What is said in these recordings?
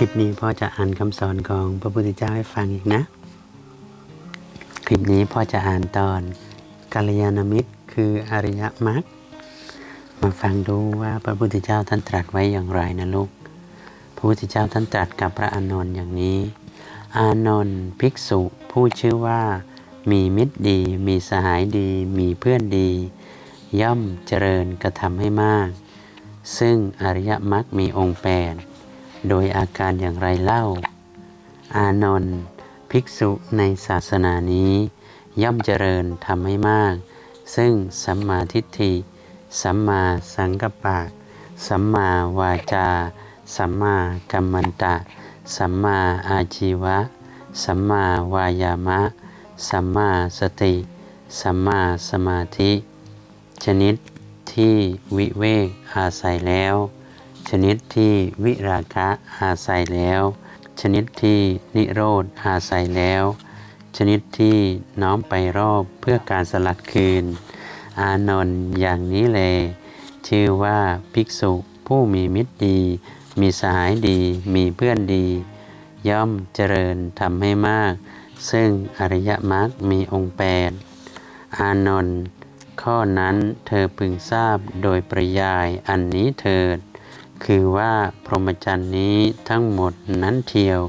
คลิปนี้พ่อจะอ่านคำสอนของพระพุทธเจ้าให้ฟังอีกนะ คลิปนี้พ่อจะอ่านตอนกัลยาณมิตร คืออริยมรรคมาฟังดูว่าพระพุทธเจ้าท่านตรัสไว้อย่างไรนะลูก พระพุทธเจ้าท่านตรัสกับพระอานนท์อย่างนี้ อานนท์ภิกษุผู้ชื่อว่า มีมิตรดี มีสหายดี มีเพื่อนดี ย่อมเจริญกระทำให้มาก ซึ่งอริยมรรคมีองค์แปด โดยอาการอย่างไรเล่า อานนท์ภิกษุในศาสนานี้ ย่อมเจริญทำให้มาก ซึ่งสัมมาทิฏฐิ สัมมาสังกัปปะ สัมมาวาจา สัมมากัมมันตะ สัมมาอาชีวะ สัมมาวายามะ สัมมาสติ สัมมาสมาธิ ชนิดที่วิเวกอาศัยแล้ว ชนิดที่วิราคะอาศัยแล้ว ชนิดที่นิโรธอาศัยแล้ว ชนิดที่น้อมไปรอบเพื่อการสลัดคืน อานนท์อย่างนี้เลย ชื่อว่าภิกษุผู้มีมิตรดี มีสหายดี มีเพื่อนดี ย่อมเจริญทำให้มาก ซึ่งอริยมรรคมีองค์แปดอานนท์ข้อนั้นเธอพึงทราบโดยปริยายอันนี้เถิด คือว่าพรหมจรรย์นี้ทั้งหมดนั้นเทียว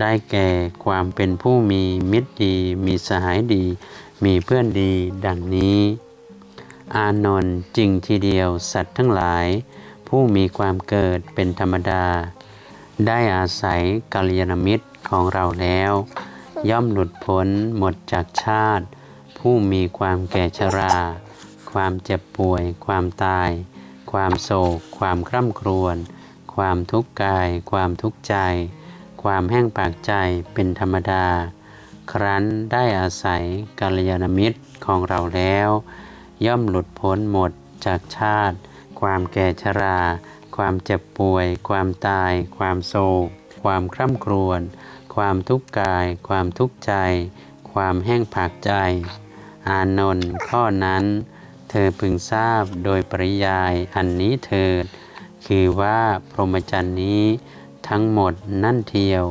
ได้แก่ความเป็นผู้มีมิตรดี มีสหายดี มีเพื่อนดีดังนี้ อานนท์จริงทีเดียวสัตว์ทั้งหลาย ผู้มีความเกิดเป็นธรรมดา ได้อาศัยกัลยาณมิตรของเราแล้ว ย่อมหลุดพ้นหมดจากชาติ ผู้มีความแก่ชรา ความเจ็บป่วย ความตาย ความโศก ความคร่ำครวญ ความทุกข์กาย ความทุกข์ใจ ความแห้งปากใจเป็นธรรมดา ครั้นได้อาศัยกัลยาณมิตรของเราแล้ว ย่อมหลุดพ้นหมดจากชาติ ความแก่ชรา ความเจ็บป่วย ความตาย ความโศก ความคร่ำครวญ ความทุกข์กาย ความทุกข์ใจ ความแห้งผากใจ อานนท์ข้อนั้น ธอพึงทราบโดยปริยายอันนี้เถิด คือว่าพรหมจรรย์นี้ทั้งหมดนั่นเทียว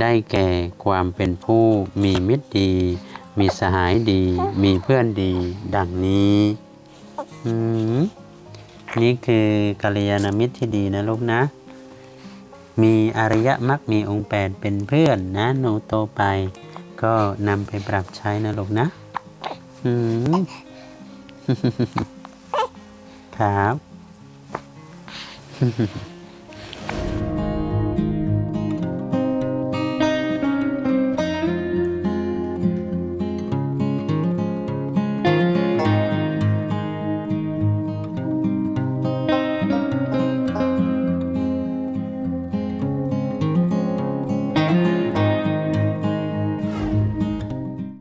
ได้แก่ความเป็นผู้มีมิตรดี มีสหายดี มีเพื่อนดี ดังนี้นี่คือกัลยาณมิตรที่ดีนะลูกนะ มีอริยมรรคมีองค์แปดเป็นเพื่อนนะหนูโตไป ก็นำไปปรับใช้นะลูกนะ อืม ครับ